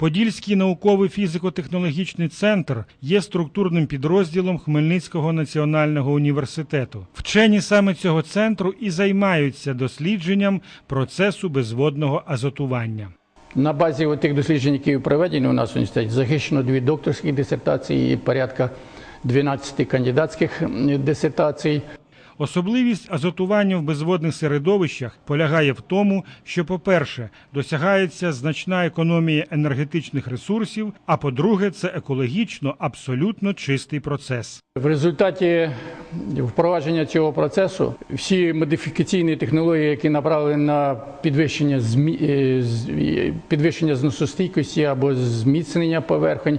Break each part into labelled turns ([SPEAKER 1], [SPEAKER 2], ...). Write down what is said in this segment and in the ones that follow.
[SPEAKER 1] Подільський науковий фізико-технологічний центр є структурним підрозділом Хмельницького національного університету. Вчені саме цього центру і займаються дослідженням процесу безводного азотування.
[SPEAKER 2] На базі тих досліджень, які проведені у нас в університеті, захищено дві докторські дисертації і порядка 12 кандидатських дисертацій.
[SPEAKER 1] Особливість азотування в безводних середовищах полягає в тому, що, по-перше, досягається значна економія енергетичних ресурсів, а по-друге, це екологічно абсолютно чистий процес.
[SPEAKER 2] В результаті впровадження цього процесу всі модифікаційні технології, які направлені на підвищення е, е, підвищення зносостійкості або зміцнення поверхонь.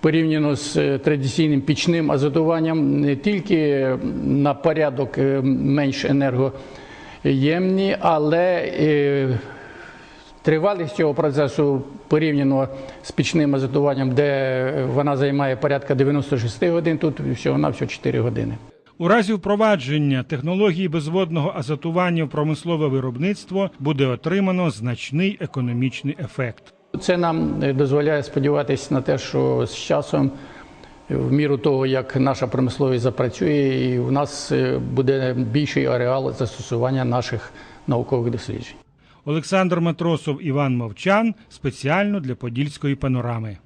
[SPEAKER 2] Порівняно з е, традиційним пічним азотуванням, не тільки на порядок е, менш енергоємні, але е, Тривалість цього процесу порівняно з пічним азотуванням, де вона займає порядка 96 годин, тут всього на всього 4 години.
[SPEAKER 1] У разі впровадження технології безводного азотування в промислове виробництво буде отримано значний економічний ефект.
[SPEAKER 2] Це нам е, дозволяє сподіватися на те, що з часом, в міру того, як наша промисловість запрацює, і в нас е, буде більший ареал застосування наших наукових досліджень.
[SPEAKER 1] Олександр Матросов, Іван Мовчан спеціально для Подільської панорами.